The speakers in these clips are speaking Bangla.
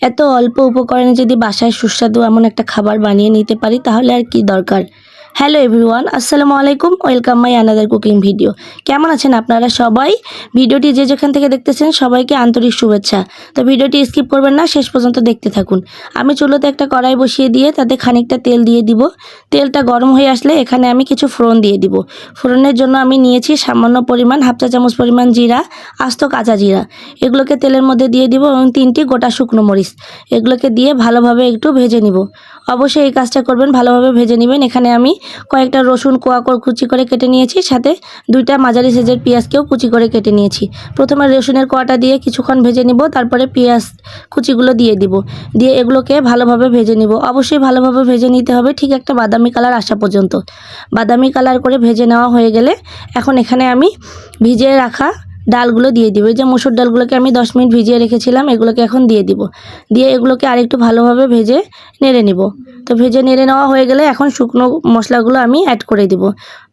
এত অল্প উপকরণে যদি বাসায় সুস্বাদু এমন একটা খাবার বানিয়ে নিতে পারি, তাহলে আর কি দরকার? হ্যালো এভরিওয়ান, আসসালামু আলাইকুম, welcome my another cooking video কেমন আছেন আপনারা সবাই? ভিডিওটি যে যেখান থেকে দেখতেছেন সবাইকে আন্তরিক শুভেচ্ছা। তো ভিডিওটি স্কিপ করবেন না, শেষ পর্যন্ত দেখতে থাকুন। আমি চুলোতে একটা কড়াই বসিয়ে দিয়ে তাতে খানিকটা তেল দিয়ে দিব। তেলটা গরম হয়ে আসলে এখানে আমি কিছু ফোড়ন দিয়ে দিব। ফোড়নের জন্য আমি নিয়েছি সামান্য পরিমাণ হাফ চা চামচ পরিমাণ জিরা, আস্ত কাঁচা জিরা। এগুলোকে তেলের মধ্যে দিয়ে দিব এবং তিনটি গোটা শুকনো মরিচ। এগুলোকে দিয়ে ভালোভাবে একটু ভেজে নিব। অবশ্যই এই কাজটা করবেন, ভালোভাবে ভেজে নেবেন। এখানে আমি কয়েকটা রসুন কোয়া কুচি করে কেটে নিয়েছি, সাথে দুইটা মাঝারি সাইজের পেঁয়াজকেও কুচি করে কেটে নিয়েছি। প্রথমে রসুনের কোয়াটা দিয়ে কিছুক্ষণ ভেজে নিব, তারপরে পেঁয়াজ কুচিগুলো দিয়ে দিব। দিয়ে এগুলোকে ভালোভাবে ভেজে নিব। অবশ্যই ভালোভাবে ভেজে নিতে হবে, ঠিক একটা বাদামি কালার আসা পর্যন্ত। বাদামি কালার করে ভেজে নেওয়া হয়ে গেলে এখন এখানে আমি ভিজিয়ে রাখা ডালগুলো দিয়ে দিব। এই যে মুসুর ডালগুলোকে আমি দশ মিনিট ভিজিয়ে রেখেছিলাম, এগুলোকে এখন দিয়ে দিব। দিয়ে এগুলোকে আরেকটু ভালোভাবে ভেজে নেড়ে নিব। তো ভেজে নেড়ে নেওয়া হয়ে গেলে এখন শুকনো মশলাগুলো আমি অ্যাড করে দিব।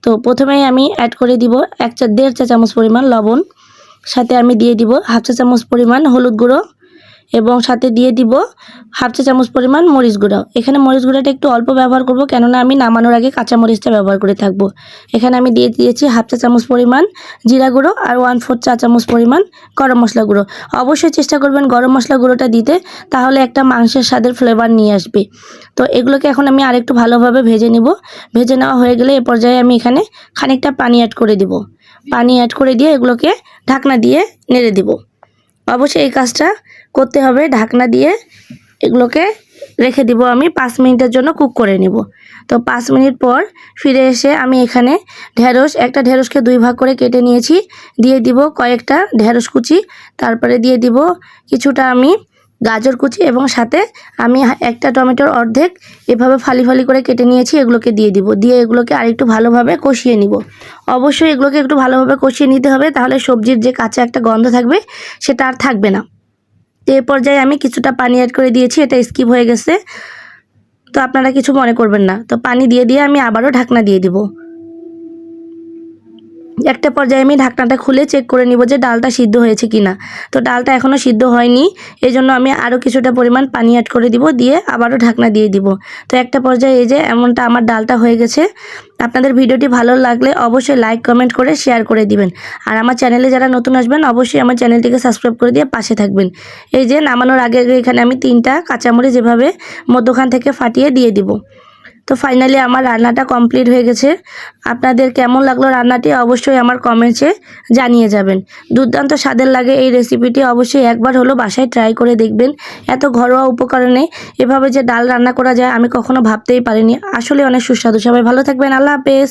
তো প্রথমেই আমি অ্যাড করে দিব এক চা দেড় চা চামচ পরিমাণ লবণ। সাথে আমি দিয়ে দিব হাফ চা চামচ পরিমাণ হলুদ গুঁড়ো। এবং সাথে দিয়ে দিব হাফ চা চামচ পরিমাণ মরিচ গুঁড়ো। এখানে মরিচ গুঁড়োটা একটু অল্প ব্যবহার করব, কেননা আমি নামানোর আগে কাঁচা মরিচটা ব্যবহার করে থাকব। এখানে আমি দিয়ে দিয়েছি হাফ চা চামচ পরিমাণ জিরা গুঁড়ো আর ওয়ান ফোর চা চামচ পরিমাণ গরম মশলা গুঁড়ো। অবশ্যই চেষ্টা করবেন গরম মশলা গুঁড়োটা দিতে, তাহলে একটা মাংসের স্বাদের ফ্লেভার নিয়ে আসবে। তো এগুলোকে এখন আমি আরেকটু ভালোভাবে ভেজে নিব। ভেজে নেওয়া হয়ে গেলে এ পর্যায়ে আমি এখানে খানিকটা পানি অ্যাড করে দিব। পানি অ্যাড করে দিয়ে এগুলোকে ঢাকনা দিয়ে নেড়ে দিব। অবশ্যই এই কাজটা করতে হবে, ঢাকনা দিয়ে এগুলোকে রেখে দিব আমি, পাঁচ মিনিটের জন্য কুক করে নেব। তো পাঁচ মিনিট পর ফিরে এসে আমি এখানে ঢেঁড়স, একটা ঢেঁড়সকে দুই ভাগ করে কেটে নিয়েছি, দিয়ে দিব কয়েকটা ঢেঁড়স কুচি, তারপরে দিয়ে দিব কিছুটা আমি গাজর কুচি এবং সাথে আমি একটা টমেটোর অর্ধেক এভাবে ফালি ফালি করে কেটে নিয়েছি, এগুলোকে দিয়ে দিব। দিয়ে এগুলোকে আরেকটু ভালোভাবে কষিয়ে নিব। অবশ্যই এগুলোকে একটু ভালোভাবে কষিয়ে নিতে হবে, তাহলে সবজির যে কাঁচা একটা গন্ধ থাকবে, সেটা আর থাকবে না। তো এ পর্যায়ে আমি কিছুটা পানি অ্যাড করে দিয়েছি, এটা স্কিপ হয়ে গেছে। তো আপনারা কিছু মনে করবেন না। তো পানি দিয়ে দিয়ে আমি আবারও ঢাকনা দিয়ে দিব। একটা পর্যায়ে আমি ঢাকনাটা খুলে চেক করে নিব যে ডালটা সিদ্ধ হয়েছে কিনা। তো ডালটা এখনও সিদ্ধ হয়নি এই জন্য আমি আরও কিছুটা পরিমাণ পানি অ্যাড করে দিব, দিয়ে আবারও ঢাকনা দিয়ে দিব। তো একটা পর্যায়ে এই যে এমনটা আমার ডালটা হয়ে গেছে। আপনাদের ভিডিওটি ভালো লাগলে অবশ্যই লাইক কমেন্ট করে শেয়ার করে দিবেন। আর আমার চ্যানেলে যারা নতুন আসবেন, অবশ্যই আমার চ্যানেলটিকে সাবস্ক্রাইব করে দিয়ে পাশে থাকবেন। এই যে নামানোর আগে আগে এখানে আমি তিনটা কাঁচামরিচ যেভাবে মধ্যখান থেকে ফাটিয়ে দিয়ে দিব। তো ফাইনালি আমার রান্নাটা কমপ্লিট হয়ে গেছে। আপনাদের কেমন লাগল রান্নাটি অবশ্যই আমার কমেন্টসে জানিয়ে যাবেন। দুর্দান্ত স্বাদের লাগে এই রেসিপিটি অবশ্যই একবার হলো বাসায় ট্রাই করে দেখবেন। এত ঘরোয়া উপকরণে এভাবে যে ডাল রান্না করা যায় আমি কখনো ভাবতেই পারিনি। আসলে অনেক সুস্বাদু। সবাই ভালো থাকবেন। আল্লাহ হাফেজ।